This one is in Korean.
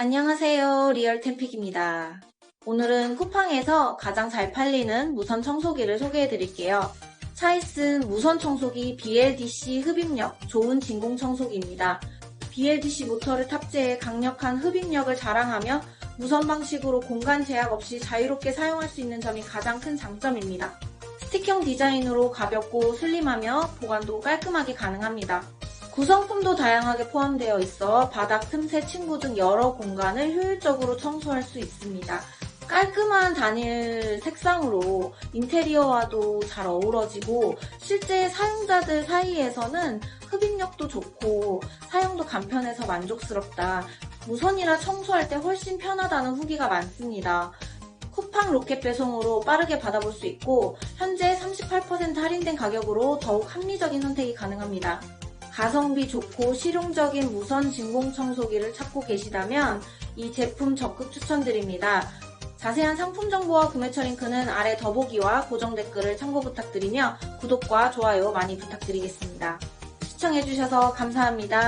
안녕하세요. 리얼 템픽입니다. 오늘은 쿠팡에서 가장 잘 팔리는 무선 청소기를 소개해 드릴게요. 차이슨 무선 청소기 BLDC 흡입력 좋은 진공 청소기입니다. BLDC 모터를 탑재해 강력한 흡입력을 자랑하며 무선 방식으로 공간 제약 없이 자유롭게 사용할 수 있는 점이 가장 큰 장점입니다. 스틱형 디자인으로 가볍고 슬림하며 보관도 깔끔하게 가능합니다. 구성품도 다양하게 포함되어 있어 바닥, 틈새, 침구 등 여러 공간을 효율적으로 청소할 수 있습니다. 깔끔한 단일 색상으로 인테리어와도 잘 어우러지고 실제 사용자들 사이에서는 흡입력도 좋고 사용도 간편해서 만족스럽다. 무선이라 청소할 때 훨씬 편하다는 후기가 많습니다. 쿠팡 로켓 배송으로 빠르게 받아볼 수 있고 현재 38% 할인된 가격으로 더욱 합리적인 선택이 가능합니다. 가성비 좋고 실용적인 무선 진공 청소기를 찾고 계시다면 이 제품 적극 추천드립니다. 자세한 상품 정보와 구매처 링크는 아래 더보기와 고정 댓글을 참고 부탁드리며 구독과 좋아요 많이 부탁드리겠습니다. 시청해주셔서 감사합니다.